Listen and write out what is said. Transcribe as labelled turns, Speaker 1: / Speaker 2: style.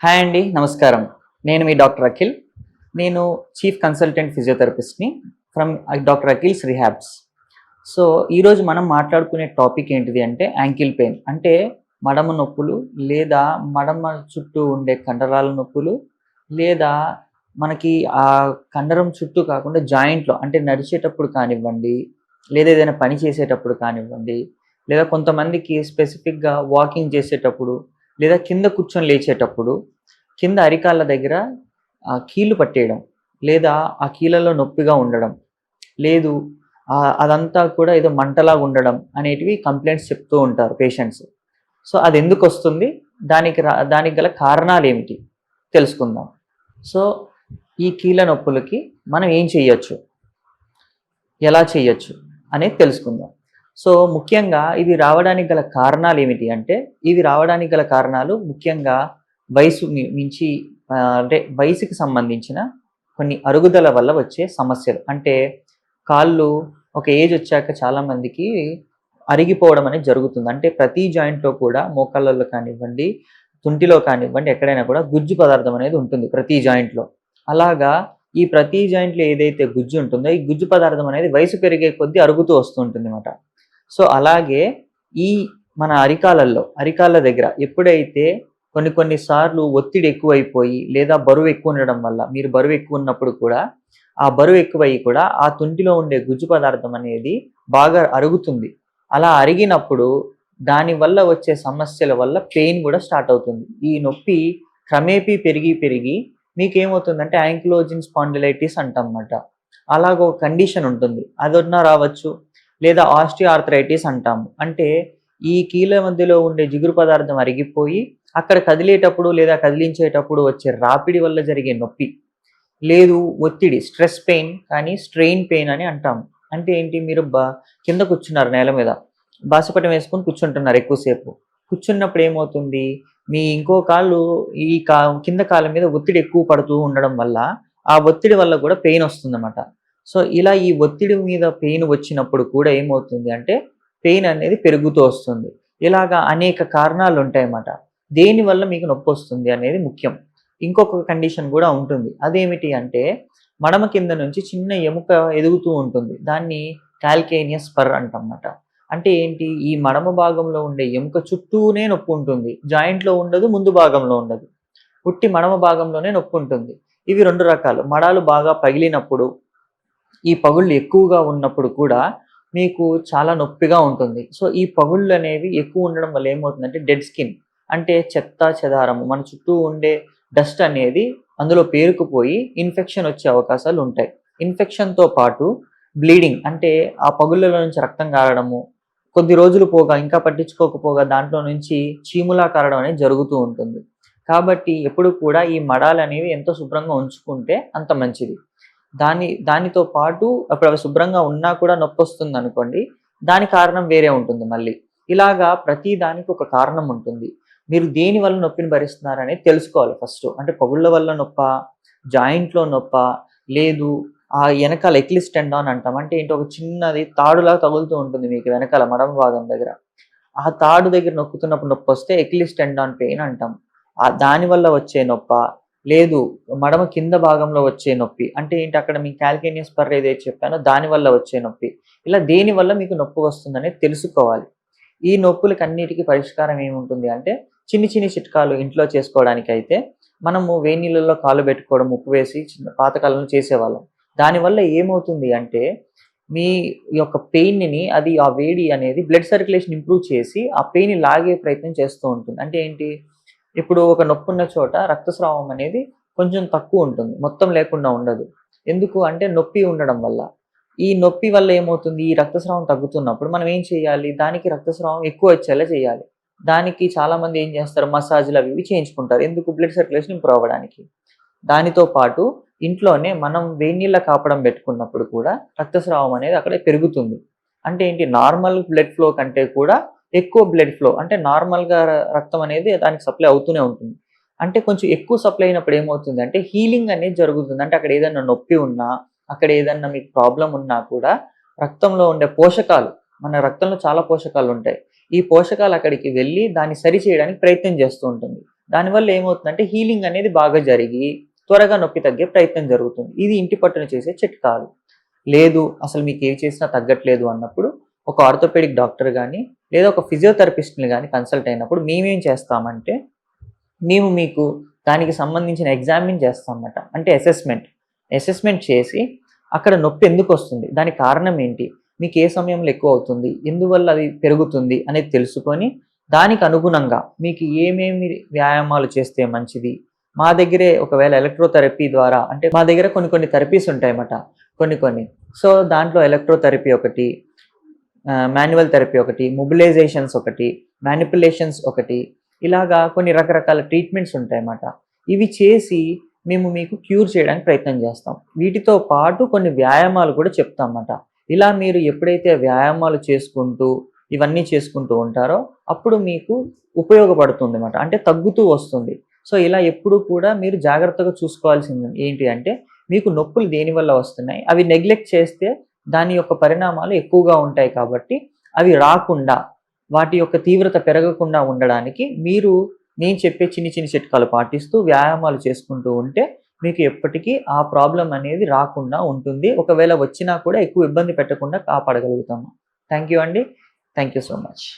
Speaker 1: Hi అండి నమస్కారం. నేను మీ డాక్టర్ అఖిల్. నేను chief consultant ఫిజియోథెరపిస్ట్ని from doctor Akhil's rehabs so ఈరోజు మనం మాట్లాడుకునే టాపిక్ ఏంటిది అంటే యాంకిల్ పెయిన్. అంటే మడమ నొప్పులు లేదా మడమ చుట్టూ ఉండే కండరాల నొప్పులు లేదా మనకి ఆ కండరం చుట్టూ కాకుండా జాయింట్లో అంటే నడిచేటప్పుడు కానివ్వండి లేదా ఏదైనా పని చేసేటప్పుడు కానివ్వండి లేదా కొంతమందికి స్పెసిఫిక్గా వాకింగ్ చేసేటప్పుడు లేదా కింద కూర్చొని లేచేటప్పుడు కింద అరికాళ్ళ దగ్గర ఆ కీళ్ళు పట్టేయడం లేదా ఆ కీళ్ళలో నొప్పిగా ఉండడం లేదు అదంతా కూడా ఏదో మంటలాగా ఉండడం అనేటివి కంప్లైంట్స్ చెప్తూ ఉంటారు పేషెంట్స్. సో అది ఎందుకు వస్తుంది? దానికి రా దానికి గల కారణాలు ఏమిటి తెలుసుకుందాం. సో ఈ కీళ్ళ నొప్పులకి మనం ఏం చేయొచ్చు? ఎలా చేయొచ్చు? అనేది తెలుసుకుందాం. సో ముఖ్యంగా ఇవి రావడానికి గల కారణాలు ఏమిటి అంటే ఇవి రావడానికి గల కారణాలు ముఖ్యంగా వయసు మించి అంటే వయసుకి సంబంధించిన కొన్ని అరుగుదల వల్ల వచ్చే సమస్యలు. అంటే కాళ్ళు ఒక ఏజ్ వచ్చాక చాలామందికి అరిగిపోవడం అనేది జరుగుతుంది. అంటే ప్రతి జాయింట్లో కూడా మోకాళ్ళలో కానివ్వండి తుంటిలో కానివ్వండి ఎక్కడైనా కూడా గుజ్జు పదార్థం అనేది ఉంటుంది ప్రతి జాయింట్లో అలాగా ఈ ప్రతి జాయింట్లో ఏదైతే గుజ్జు ఉంటుందో ఈ గుజ్జు పదార్థం అనేది వయసు పెరిగే కొద్దీ అరుగుతూ వస్తూ ఉంటుంది అన్నమాట సో అలాగే ఈ మన అరికాలల్లో అరికాల దగ్గర ఎప్పుడైతే కొన్ని కొన్ని సార్లు ఒత్తిడి ఎక్కువైపోయి లేదా బరువు ఎక్కువ ఉండడం వల్ల మీరు బరువు ఎక్కువ ఉన్నప్పుడు కూడా ఆ బరువు ఎక్కువయ్యి కూడా ఆ తుంటిలో ఉండే గుజ్జు పదార్థం అనేది బాగా అరుగుతుంది. అలా అరిగినప్పుడు దానివల్ల వచ్చే సమస్యల వల్ల పెయిన్ కూడా స్టార్ట్ అవుతుంది. ఈ నొప్పి క్రమేపీ పెరిగి పెరిగి మీకు ఏమవుతుందంటే యాంకిలోజిన్ స్పాండిలైటిస్ అంటామన్నమాట అలాగ ఒక కండిషన్ ఉంటుంది. అది ఉన్నా రావచ్చు. లేదా ఆస్టియోఆర్థరైటిస్ అంటాము. అంటే ఈ కీళ్ళ మధ్యలో ఉండే జిగురు పదార్థం అరిగిపోయి అక్కడ కదిలేటప్పుడు లేదా కదిలించేటప్పుడు వచ్చే రాపిడి వల్ల జరిగే నొప్పి లేదు ఒత్తిడి స్ట్రెస్ పెయిన్ కానీ స్ట్రెయిన్ పెయిన్ అని అంటాము. అంటే ఏంటి? మీరు బా కింద కూర్చున్నారు నేల మీద. బాసపటం వేసుకొని కూర్చుంటున్నారు ఎక్కువసేపు. కూర్చున్నప్పుడు ఏమవుతుంది? మీ ఇంకో కాళ్ళు ఈ కా కింద కాళ్ళ మీద ఒత్తిడి ఎక్కువ పడుతూ ఉండడం వల్ల ఆ ఒత్తిడి వల్ల కూడా పెయిన్ వస్తుందన్నమాట. సో ఇలా ఈ ఒత్తిడి మీద పెయిన్ వచ్చినప్పుడు కూడా ఏమవుతుంది అంటే పెయిన్ అనేది పెరుగుతూ వస్తుంది. ఇలాగా అనేక కారణాలు ఉంటాయన్నమాట. దేనివల్ల మీకు నొప్పి వస్తుంది అనేది ముఖ్యం. ఇంకొక కండిషన్ కూడా ఉంటుంది. అదేమిటి అంటే మడమ కింద నుంచి చిన్న ఎముక ఎదుగుతూ ఉంటుంది. దాన్ని కాల్కేనియస్ పర్ అంటమాట అంటే ఏంటి? ఈ మడమ భాగంలో ఉండే ఎముక చుట్టూనే నొప్పి ఉంటుంది. జాయింట్లో ఉండదు ముందు భాగంలో ఉండదు. పుట్టి మడమ భాగంలోనే నొప్పి ఉంటుంది. ఇవి రెండు రకాలు. మడాలు బాగా పగిలినప్పుడు ఈ పగుళ్ళు ఎక్కువగా ఉన్నప్పుడు కూడా మీకు చాలా నొప్పిగా ఉంటుంది. సో ఈ పగుళ్ళు అనేవి ఎక్కువ ఉండడం వల్ల ఏమవుతుందంటే డెడ్ స్కిన్ అంటే చెత్త చెదారము మన చుట్టూ ఉండే డస్ట్ అనేది అందులో పేరుకుపోయి ఇన్ఫెక్షన్ వచ్చే అవకాశాలు ఉంటాయి. ఇన్ఫెక్షన్తో పాటు బ్లీడింగ్ అంటే ఆ పగుళ్ళలో నుంచి రక్తం కారడము కొద్ది రోజులు పోగా ఇంకా పట్టించుకోకపోగా దాంట్లో నుంచి చీములా కారడం అనేది జరుగుతూ ఉంటుంది. కాబట్టి ఎప్పుడు కూడా ఈ మడాలు అనేవి ఎంతో శుభ్రంగా ఉంచుకుంటే అంత మంచిది. దాని దానితో పాటు అప్పుడు అవి శుభ్రంగా ఉన్నా కూడా నొప్పి వస్తుంది అనుకోండి దాని కారణం వేరే ఉంటుంది మళ్ళీ. ఇలాగా ప్రతి దానికి ఒక కారణం ఉంటుంది. మీరు దేని వల్ల నొప్పిని భరిస్తున్నారని తెలుసుకోవాలి ఫస్ట్. అంటే పగుళ్ళ వల్ల నొప్ప జాయింట్లో నొప్ప లేదు ఆ వెనకాల ఎక్లిస్ టెండాన్ అంటాం. అంటే ఏంటి? ఒక చిన్నది తాడులాగా తగులుతూ ఉంటుంది మీకు వెనకాల మడమ భాగం దగ్గర. ఆ తాడు దగ్గర నొక్కుతున్నప్పుడు నొప్పి వస్తే ఎక్లిస్ టెండాన్ పెయిన్ అంటాం. ఆ దానివల్ల వచ్చే నొప్ప లేదు మడమ కింద భాగంలో వచ్చే నొప్పి. అంటే ఏంటి అక్కడ మీ క్యాల్కేనియస్ పర్ ఏదైతే చెప్పానో దానివల్ల వచ్చే నొప్పి. ఇలా దేనివల్ల మీకు నొప్పి వస్తుందనేది తెలుసుకోవాలి. ఈ నొప్పులకు అన్నిటికీ పరిష్కారం ఏముంటుంది అంటే చిన్ని చిన్ని చిట్కాలు ఇంట్లో చేసుకోవడానికి అయితే మనము వేడి నీళ్ళల్లో కాలు పెట్టుకోవడం ఉప్పు వేసి చిన్న పాతకాలంలో చేసేవాళ్ళం. దానివల్ల ఏమవుతుంది అంటే మీ యొక్క పెయిన్ని అది ఆ వేడి అనేది బ్లడ్ సర్క్యులేషన్ ఇంప్రూవ్ చేసి ఆ పెయిన్ లాగే ప్రయత్నం చేస్తూ ఉంటుంది. అంటే ఏంటి ఇప్పుడు ఒక నొప్పి ఉన్న చోట రక్తస్రావం అనేది కొంచెం తక్కువ ఉంటుంది మొత్తం లేకుండా ఉండదు. ఎందుకు అంటే నొప్పి ఉండడం వల్ల. ఈ నొప్పి వల్ల ఏమవుతుంది? ఈ రక్తస్రావం తగ్గుతున్నప్పుడు మనం ఏం చేయాలి? దానికి రక్తస్రావం ఎక్కువ వచ్చేలా చేయాలి. దానికి చాలామంది ఏం చేస్తారు? మసాజ్లు అవి ఇవి చేయించుకుంటారు. ఎందుకు? బ్లడ్ సర్క్యులేషన్ ఇంప్రూవ్ అవ్వడానికి. దానితో పాటు ఇంట్లోనే మనం వేడి నీళ్ళ కాపడం పెట్టుకున్నప్పుడు కూడా రక్తస్రావం అనేది అక్కడ పెరుగుతుంది. అంటే ఏంటి? నార్మల్ బ్లడ్ ఫ్లో కంటే కూడా ఎక్కువ బ్లడ్ ఫ్లో అంటే నార్మల్గా రక్తం అనేది దానికి సప్లై అవుతూనే ఉంటుంది. అంటే కొంచెం ఎక్కువ సప్లై అయినప్పుడు ఏమవుతుంది అంటే హీలింగ్ అనేది జరుగుతుంది. అంటే అక్కడ ఏదైనా నొప్పి ఉన్నా అక్కడ ఏదైనా మీకు ప్రాబ్లం ఉన్నా కూడా రక్తంలో ఉండే పోషకాలు మన రక్తంలో చాలా పోషకాలు ఉంటాయి. ఈ పోషకాలు అక్కడికి వెళ్ళి దాన్ని సరి చేయడానికి ప్రయత్నం చేస్తూ ఉంటుంది. దానివల్ల ఏమవుతుందంటే హీలింగ్ అనేది బాగా జరిగి త్వరగా నొప్పి తగ్గే ప్రయత్నం జరుగుతుంది. ఇది ఇంటి పట్టున చేసే చిట్కాలు. లేదు అసలు మీకు ఏ చేసినా తగ్గట్లేదు అన్నప్పుడు ఒక ఆర్థోపెడిక్ డాక్టర్ కానీ లేదా ఒక ఫిజియోథెరపిస్ట్ని కానీ కన్సల్ట్ అయినప్పుడు మేమేం చేస్తామంటే మేము మీకు దానికి సంబంధించిన ఎగ్జామిన్ చేస్తామన్నమాట. అంటే అసెస్మెంట్. అసెస్మెంట్ చేసి అక్కడ నొప్పి ఎందుకు వస్తుంది? దానికి కారణం ఏంటి? మీకు ఏ సమయంలో ఎక్కువ అవుతుంది? ఎందువల్ల అది పెరుగుతుంది? అనేది తెలుసుకొని దానికి అనుగుణంగా మీకు ఏమేమి వ్యాయామాలు చేస్తే మంచిది? మా దగ్గరే ఒకవేళ ఎలక్ట్రోథెరపీ ద్వారా అంటే మా దగ్గర కొన్ని కొన్ని థెరపీస్ ఉంటాయన్నమాట. కొన్ని కొన్ని. సో దాంట్లో ఎలక్ట్రోథెరపీ ఒకటి మాన్యువల్ థెరపీ ఒకటి మొబిలైజేషన్స్ ఒకటి మ్యానిపులేషన్స్ ఒకటి ఇలాగా కొన్ని రకరకాల ట్రీట్మెంట్స్ ఉంటాయన్నమాట. ఇవి చేసి మేము మీకు క్యూర్ చేయడానికి ప్రయత్నం చేస్తాం. వీటితో పాటు కొన్ని వ్యాయామాలు కూడా చెప్తామన్నమాట. ఇలా మీరు ఎప్పుడైతే వ్యాయామాలు చేసుకుంటూ ఇవన్నీ చేసుకుంటూ ఉంటారో అప్పుడు మీకు ఉపయోగపడుతుంది అన్నమాట అంటే తగ్గుతూ వస్తుంది. సో ఇలా ఎప్పుడు కూడా మీరు జాగ్రత్తగా చూసుకోవాల్సింది ఏంటి అంటే మీకు నొప్పులు దేనివల్ల వస్తున్నాయి? అవి నెగ్లెక్ట్ చేస్తే దాని యొక్క పరిణామాలు ఎక్కువగా ఉంటాయి కాబట్టి అవి రాకుండా వాటి యొక్క తీవ్రత పెరగకుండా ఉండడానికి మీరు నేను చెప్పే చిన్ని చిన్ని చిట్కాలు పాటిస్తూ వ్యాయామాలు చేసుకుంటూ ఉంటే మీకు ఎప్పటికీ ఆ ప్రాబ్లం అనేది రాకుండా ఉంటుంది. ఒకవేళ వచ్చినా కూడా ఎక్కువ ఇబ్బంది పెట్టకుండా కాపాడగలుగుతాము. థ్యాంక్ యూ అండి. Thank you so much